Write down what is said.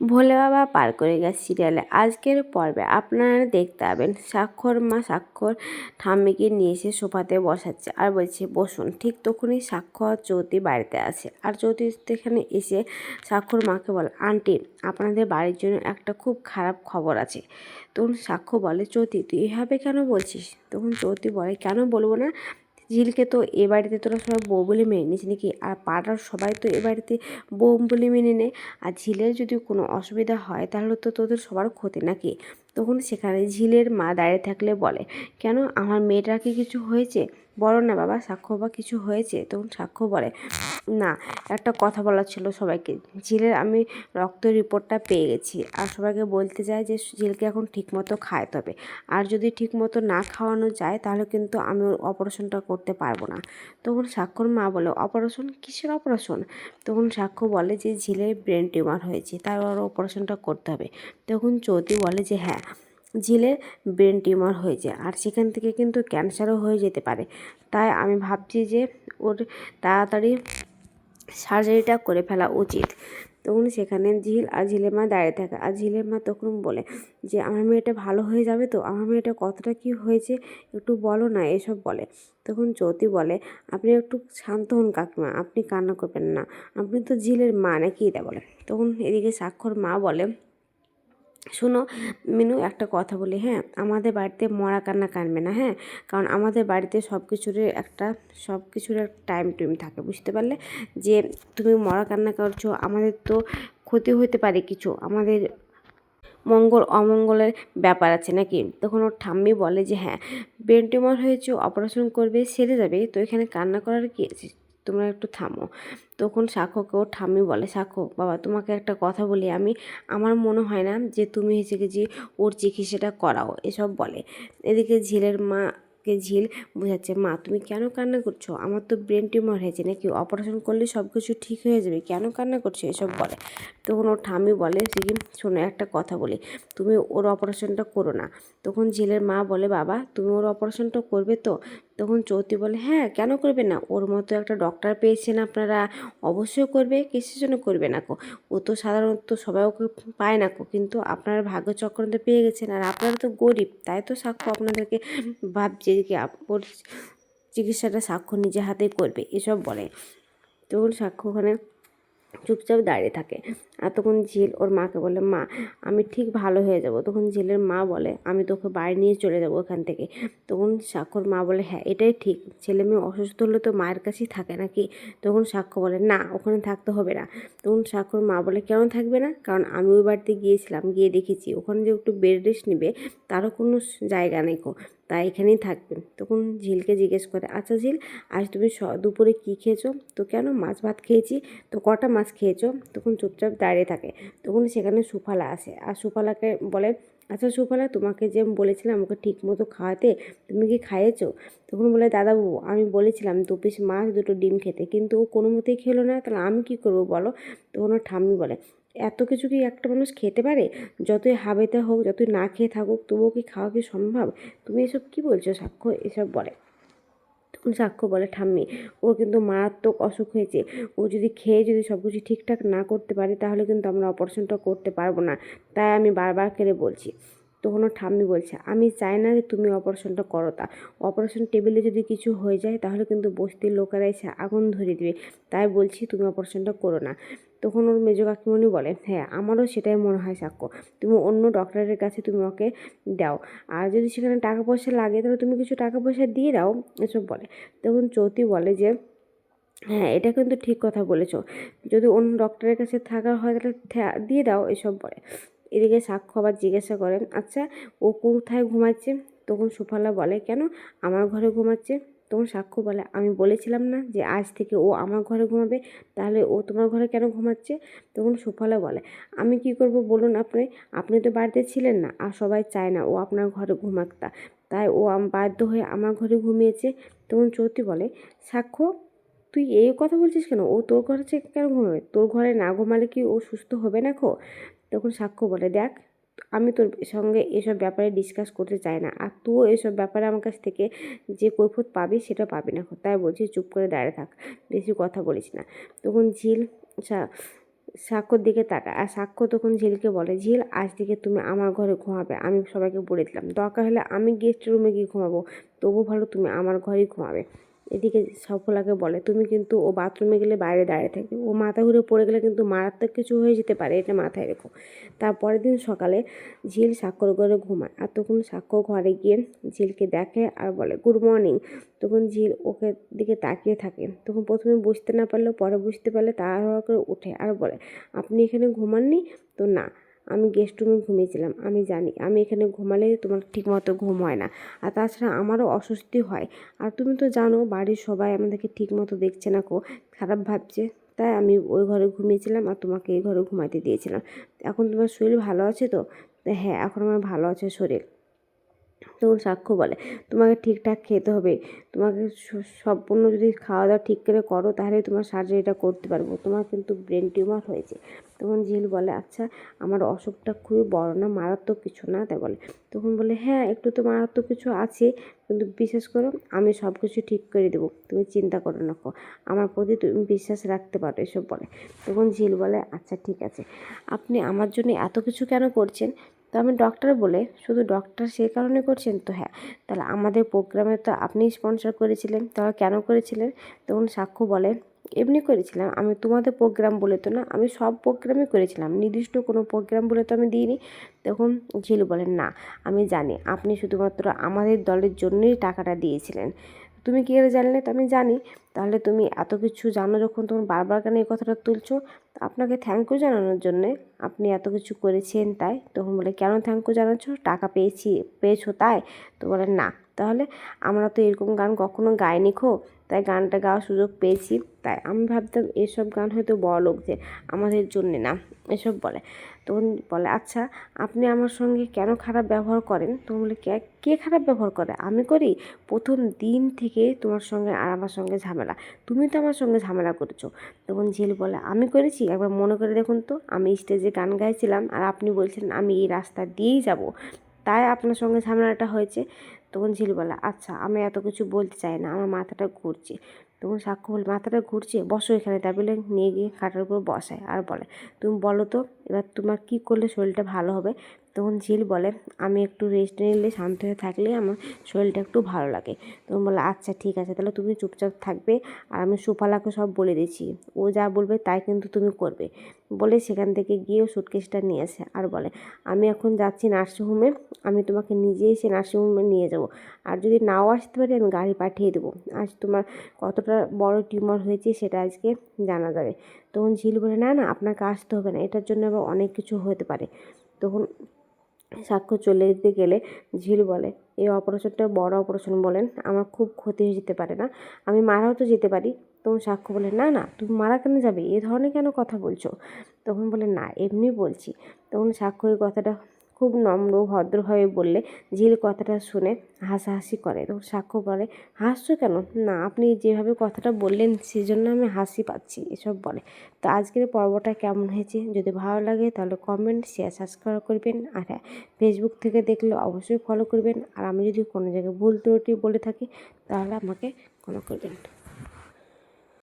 ভোলে বাবা পার করে গেছে সিরিয়ালে আজকের পর্বে আপনারা দেখতে পাবেন, স্বাক্ষর মা স্বাক্ষর ঠাম্মিকে নিয়ে এসে সোফাতে বসাচ্ছে আর বলছে, বসুন। ঠিক তখনই স্বাক্ষর চৌতি বাড়িতে আছে আর চৌতি এখানে এসে স্বাক্ষর মাকে বলে, আন্টি, আপনাদের বাড়ির জন্য একটা খুব খারাপ খবর আছে। তখন সাক্ষ্য বলে চৌতি তুই এভাবে কেন বলছিস? তখন চৌতি বলে, কেন বলব না? ঝিলকে তো এ বাড়িতে তোরা সবাই বউ বলে মেনে নিস নাকি? আর পাড়ার সবাই তো এ বাড়িতে বউ বলে মেনে নেয়। আর ঝিলের যদি কোনো অসুবিধা হয় তাহলে তো তোদের সবার ক্ষতি নাকি? তখন সেখানে ঝিলের মা দাঁড়িয়ে থাকলে বলে, কেন? আমার মেয়েটার কি কিছু হয়েছে? বলো না বাবা, সাক্ষ্য বা কিছু হয়েছে? তখন সাক্ষ্য বলে, না, একটা কথা বলার ছিল সবাইকে। ঝিলের আমি রক্ত রিপোর্টটা পেয়ে গেছি। আর সবাইকে বলতে চাই যে ঝিলকে এখন ঠিকমতো খাওয়াতে হবে আর যদি ঠিকমতো না খাওয়ানো যায়, তাহলে কিন্তু আমি ওর অপারেশনটা করতে পারব না। তখন সাক্ষর মা বলে, অপারেশন? কিসের অপারেশন? তখন সাক্ষ্য বলে যে ঝিলের ব্রেন টিউমার হয়েছে তার ওর অপারেশনটা করতে হবে। তখন চৌধুরী বলে যে হ্যাঁ ঝিলের ব্রেন টিউমার হয়েছে আর সেখান থেকে কিন্তু ক্যান্সারও হয়ে যেতে পারে। তাই আমি ভাবছি যে ওর তাড়াতাড়ি সার্জারিটা করে ফেলা উচিত। তখন সেখানে ঝিল আর ঝিলের মা দাঁড়িয়ে থাকে। আর ঝিলের মা তখন বলে যে, আমার মেয়েটা ভালো হয়ে যাবে তো? আমার মেয়েটা কতটা কি হয়েছে একটু বলো না, এসব বলে। তখন চৌতি বলে, আপনি একটু শান্ত হন কাকিমা, আপনি কান্না করবেন না। আপনি তো ঝিলের মা নাকি? এটা বলে। তখন এদিকে স্বাক্ষর মা বলে শোনো, মিনু একটা কথা বলি হ্যাঁ? আমাদের বাড়িতে মরা কান্না কানবে না হ্যাঁ? কারণ আমাদের বাড়িতে সব কিছুরই একটা সব কিছুর একটা টাইম টুইম থাকে, বুঝতে পারলে? যে তুমি মরা কান্না করছ, আমাদের তো ক্ষতি হতে পারে কিছু, আমাদের মঙ্গল, অমঙ্গলের ব্যাপার আছে, নাকি? তখন ওর ঠাম্মি বলে যে হ্যাঁ ব্রেন টিউমার হয়েছে অপারেশন করবে, সেরে যাবে, তো এখানে কান্না করার কি আছে? তোমরা একটু থামো। তখন সাক্ষ্যকে ওর ঠাম্মি বলে, সাক্ষ্য, বাবা, তোমাকে একটা কথা বলি আমি। আমার মনে হয় না যে তুমি কি যে ওর চিকিৎসাটা করাও। এসব বলে। এদিকে ঝিলের মা কে ঝিল বোঝাচ্ছে, মা, তুমি কেন কান্না করছ? আমার তো ব্রেন টিউমার হয়েছে নাকি? অপারেশন করলে সব কিছু ঠিক হয়ে যাবে। কেন কান্না করছ? এসব বলে। তখন ওর ঠামি বলে সিকিম শোনো, একটা কথা বলি। তুমি ওর অপারেশনটা করো না। তখন ঝিলের মা বলে, বাবা, তুমি ওর অপারেশনটা করবে তো? তখন চৌতি বলে হ্যাঁ কেন করবে না? ওর মতো একটা ডক্টর পেয়েছেন আপনারা, অবশ্যই করবে, কিসের জন্য করবে না কো? ও তো সাধারণত সবাই ওকে পায় না কো, কিন্তু আপনারা ভাগ্য চক্রান্ত পেয়ে গেছেন আর আপনারা তো গরিব, তাই তো সাক্ষ্য আপনাদেরকে ভাবছে যে ওর চিকিৎসাটা সাক্ষ্য নিজে হাতে করবে। এসব বলে। তখন সাক্ষ্য ওখানে চুপচাপ দাঁড়িয়ে থাকে। আর তখন ঝিল ওর মাকে বলে, মা, আমি ঠিক ভালো হয়ে যাব। তখন ঝিলের মা বলে, আমি তোকে বাড়ি নিয়ে চলে যাব ওখান থেকে। তখন সাক্ষর মা বলে হ্যাঁ এটাই ঠিক। ছেলে মেয়ে অসুস্থ হলে তো মায়ের কাছেই থাকে নাকি? তখন সাক্ষ্য বলে, না, ওখানে থাকতে হবে না। তখন সাক্ষর মা বলে, কেন থাকবে না? কারণ আমি ওই বাড়িতে গিয়েছিলাম, গিয়ে দেখেছি। ওখানে যে একটু বেড রেস্ট নেবে, তারও কোনো জায়গা নেই তাই এখানেই থাকবেন। তখন ঝিলকে জিজ্ঞেস করে আচ্ছা ঝিল, আজ তুমি দুপুরে কী খেয়েছো? তো কেন? মাছ ভাত খেয়েছি। তো কটা মাছ খেয়েছো? তখন চুপচাপ দাঁড়িয়ে থাকে। তখন সেখানে সুফালা আসে। আর সুফালাকে বলে আচ্ছা সুফলা, তোমাকে যে বলেছিলাম ওকে ঠিক মতো খাওয়াতে, তুমি কি খাইয়েছো? তখন বলে দাদাবাবু আমি বলেছিলাম দু পিস মাছ, দুটো ডিম খেতে। কিন্তু ও কোনো মতেই খেলো না। তাহলে আমি কি করব বলো? তখন ওর ঠাম্মি বলে এত কিছু কি একটা মানুষ খেতে পারে? যতই হাবেতে হোক, যতই না খেয়ে থাকুক, তবুও কি খাওয়া কি সম্ভব? তুমি এসব কি বলছো সাক্ষ্য? এসব বলে। সাক্ষ্য বলে, ঠাম্মি, ওর কিন্তু মারাত্মক অসুখ হয়েছে। ও যদি খেয়ে যদি সব কিছু ঠিকঠাক না করতে পারে, তাহলে কিন্তু আমরা অপারেশনটা করতে পারব না। তাই আমি বারবার করে বলছি। তখন ওর ঠাম্মি বলছে, আমি চাই না যে তুমি অপারেশনটা করো তা। অপারেশন টেবিলে যদি কিছু হয়ে যায়, তাহলে কিন্তু বস্তির লোকেরা এসে আগুন ধরিয়ে দেবে। তাই বলছি তুমি অপারেশনটা করো না। তখন ওর মেজো কাকিমণি বলে হ্যাঁ আমারও সেটাই মনে হয় সাক্ষ্য। তুমি অন্য ডক্টরের কাছে তুমি ওকে দাও। আর যদি সেখানে টাকা পয়সা লাগে, তাহলে তুমি কিছু টাকা পয়সা দিয়ে দাও। এসব বলে। তখন চৌতি বলে যে হ্যাঁ এটা কিন্তু ঠিক কথা বলেছ। যদি অন্য ডক্টরের কাছে থাকা হয়, তাহলে দিয়ে দাও। এসব বলে। এদিকে সাক্ষ্য আবার জিজ্ঞাসা করেন আচ্ছা ও কোথায় ঘুমাচ্ছে? তখন সুফলা বলে, কেন? আমার ঘরে ঘুমাচ্ছে। তখন সাক্ষ্য বলে, আমি বলেছিলাম না যে আজ থেকে ও আমার ঘরে ঘুমাবে, তাহলে ও তোমার ঘরে কেন ঘুমাচ্ছে? তখন সুফলা বলে, আমি কি করব বলুন আপনি? আপনি তো বাড়িতে ছিলেন না, আর সবাই চায় না ও আপনার ঘরে ঘুমাকতা তাই ও বাধ্য হয়ে আমার ঘরে ঘুমিয়েছে। তখন চৌতি বলে, সাক্ষ্য, তুই এই কথা বলছিস কেন? ও তোর ঘরে কেন ঘুমাবে? তোর ঘরে না ঘুমালে কি ও সুস্থ হবে না খো তখন সাক্ষ্য বলে, দেখ, আমি তোর সঙ্গে এসব ব্যাপারে ডিসকাস করতে চাই না। আর তুইও এসব ব্যাপারে আমার কাছ থেকে যে কৈফত পাবি সেটা পাবি না তাই বলছি, চুপ করে দাঁড়িয়ে থাক, বেশি কথা বলিস না তখন ঝিল সাক্ষর দিকে তাকায় আর সাক্ষ্য তখন ঝিলকে বলে, ঝিল, আজ থেকে তুমি আমার ঘরে ঘুমাবে। আমি সবাইকে বলে দিলাম। দরকার হলে আমি গেস্ট রুমে গিয়ে ঘুমাবো। তবু ভালো তুমি আমার ঘরেই ঘুমাবে। এদিকে সফলাকে বলে, তুমি কিন্তু ও বাথরুমে গেলে বাইরে দাঁড়িয়ে থাকবে। ও মাথা ঘুরে পড়ে গেলে কিন্তু মারাত্মক কিছু হয়ে যেতে পারে। এটা মাথায় রেখো। তারপরের দিন সকালে ঝিল স্বাক্ষর ঘরে ঘুমায় আর তখন স্বাক্ষর ঘরে গিয়ে ঝিলকে দেখে আর বলে, গুড মর্নিং। তখন ঝিল ওকে দিকে তাকিয়ে থাকে। তখন প্রথমে বুঝতে না পারলেও পরে বুঝতে পারলে তাড়াহুড়া করে উঠে আর বলে, আপনি এখানে ঘুমাননি? তো না। আমি গেস্ট রুমে ঘুমিয়েছিলাম। আমি জানি, আমি এখানে ঘুমালে তোমার ঠিকমতো ঘুম হয় না। আর তাছাড়া আমারও অস্বস্তি হয়। আর তুমি তো জানো, বাড়ির সবাই আমাদেরকে ঠিকমতো দেখছে না কো, খারাপ ভাবছে। তাই আমি ওই ঘরে ঘুমিয়েছিলাম আর তোমাকে এই ঘরে ঘুমাতে দিয়েছিলাম। এখন তোমার শরীর ভালো আছে তো? হ্যাঁ এখন আমার ভালো আছে শরীর। তখন সাক্ষ্য বলে। তোমাকে ঠিকঠাক খেতে হবে। তোমাকে সম্পূর্ণ যদি খাওয়া দাওয়া ঠিক করে করো, তাহলে তোমার সার্জারিটা করতে পারব। তোমার কিন্তু ব্রেন টিউমার হয়েছে। তখন ঝিল বলে আচ্ছা আমার অসুখটা খুবই বড় না, মারাত্মক কিছু না? তাই বলে। তখন বলে হ্যাঁ একটু তো মারাত্মক কিছু আছে, কিন্তু বিশেষ করো, আমি সব কিছু ঠিক করে দেবো। তুমি চিন্তা করো না। আমার প্রতি তুমি বিশ্বাস রাখতে পারো, এসব বলে। তখন ঝিল বলে আচ্ছা ঠিক আছে। আপনি আমার জন্য এত কিছু কেন করছেন? তো আমি ডক্টর বলে, শুধু ডক্টর সেই কারণে করছেন? তো হ্যাঁ তাহলে আমাদের প্রোগ্রামে তো আপনি স্পন্সর করেছিলেন তাহলে কেন করেছিলেন? তখন সাক্ষ্য বলে, এমনি করেছিলাম, আমি তোমাদের প্রোগ্রাম বলে তো না, আমি সব প্রোগ্রামই করেছিলাম, নির্দিষ্ট কোনো প্রোগ্রাম বলে তো আমি দিইনি। তখন ঝিল বলেন না, আমি জানি, আপনি শুধুমাত্র আমাদের দলের জন্যই টাকাটা দিয়েছিলেন। তুমি কী করে জানলে তো আমি জানি। তাহলে তুমি এত কিছু জানো যখন তখন বারবার কেন এই কথাটা তুলছো? আপনাকে থ্যাংক ইউ জানানোর জন্যে আপনি এত কিছু করেছেন তাই। তখন বলে, কেন থ্যাংক ইউ জানাচ্ছ? টাকা পেয়েছি, পেয়েছ তাই? তো বলে, না। তাহলে আমরা তো এরকম গান কখনো গাইনি খো। তাই গানটা গাওয়ার সুযোগ পেয়েছি। তাই আমি ভাবতাম এসব গান হয়তো বড় লোক যে, আমাদের জন্যে না। এসব বলে। তখন বলে আচ্ছা আপনি আমার সঙ্গে কেন খারাপ ব্যবহার করেন? তখন বলে, কে কে খারাপ ব্যবহার করে? আমি করি। প্রথম দিন থেকে তোমার সঙ্গে আর আমার সঙ্গে ঝামেলা। তুমি তো আমার সঙ্গে ঝামেলা করেছ। তখন ঝিল বলে, আমি করেছি। একবার মনে করে দেখুন তো, আমি স্টেজে গান গাইছিলাম আর আপনি বলছেন আমি এই রাস্তা দিয়েই যাব। তাই আপনার সঙ্গে ঝামেলাটা হয়েছে? তখন ঝিল বলে আচ্ছা আমি এত কিছু বলতে চাই না। আমার মাথাটা ঘুরছে। তখন সাক্ষ্য বলে, মাথাটা ঘুরছে, বসো এখানে। তা বলে, নিয়ে গিয়ে খাটার উপর বসায়। আর বলে, তুমি বলো তো, এবার তোমার কী করলে শরীরটা ভালো হবে? তখন ঝিল বলে, আমি একটু রেস্ট নিলে শান্ত হয়ে থাকলে আমার শরীরটা একটু ভালো লাগে। তখন বলে আচ্ছা ঠিক আছে, তাহলে তুমি চুপচাপ থাকবে আর আমি সুফালাকে সব বলে দিচ্ছি। ও যা বলবে তাই কিন্তু তুমি করবে। বলে সেখান থেকে গিয়ে সুটকেসটা নিয়ে আসে আর বলে, আমি এখন যাচ্ছি নার্সিংহোমে, আমি তোমাকে নিজে এসে নার্সিংহোমে নিয়ে যাব। আর যদি নাও আসতে পারি, আমি গাড়ি পাঠিয়ে দেবো। আজ তোমার কতটা বড় টিউমার হয়েছে সেটা আজকে জানা যাবে। তখন ঝিল বলে, না না, আপনাকে আসতে হবে না। এটার জন্য আবার অনেক কিছু হতে পারে। তখন সাক্ষ্য চলে যেতে গেলে ঝিল বলে। এই অপারেশনটা বড় অপারেশন বলেন, আমার খুব ক্ষতি হয়ে যেতে পারে না। আমি মারাও তো যেতে পারি। তখন সাক্ষ্য বলে, না না, তুমি মারা কেন যাবে? এ ধরনের কেন কথা বলছো? তখন বলে, না, এমনি বলছি। তখন সাক্ষ্য এই কথাটা খুব নম্র ভদ্রভাবে বললে, ঝিল কথাটা শুনে হাসাহাসি করে। তখন সাক্ষ্য বলে, হাসছো কেন? না, আপনি যেভাবে কথাটা বললেন, সেজন্য আমি হাসি পাচ্ছি। এসব বলে। তো আজকের পর্বটা কেমন হয়েছে? যদি ভালো লাগে, তাহলে কমেন্ট শেয়ার সাবস্ক্রাইব করবেন। আর হ্যাঁ ফেসবুক থেকে দেখলে অবশ্যই ফলো করবেন। আর আমি যদি কোনো জায়গায় ভুল ত্রুটি বলে থাকি, তাহলে আমাকে ক্ষমা করবেন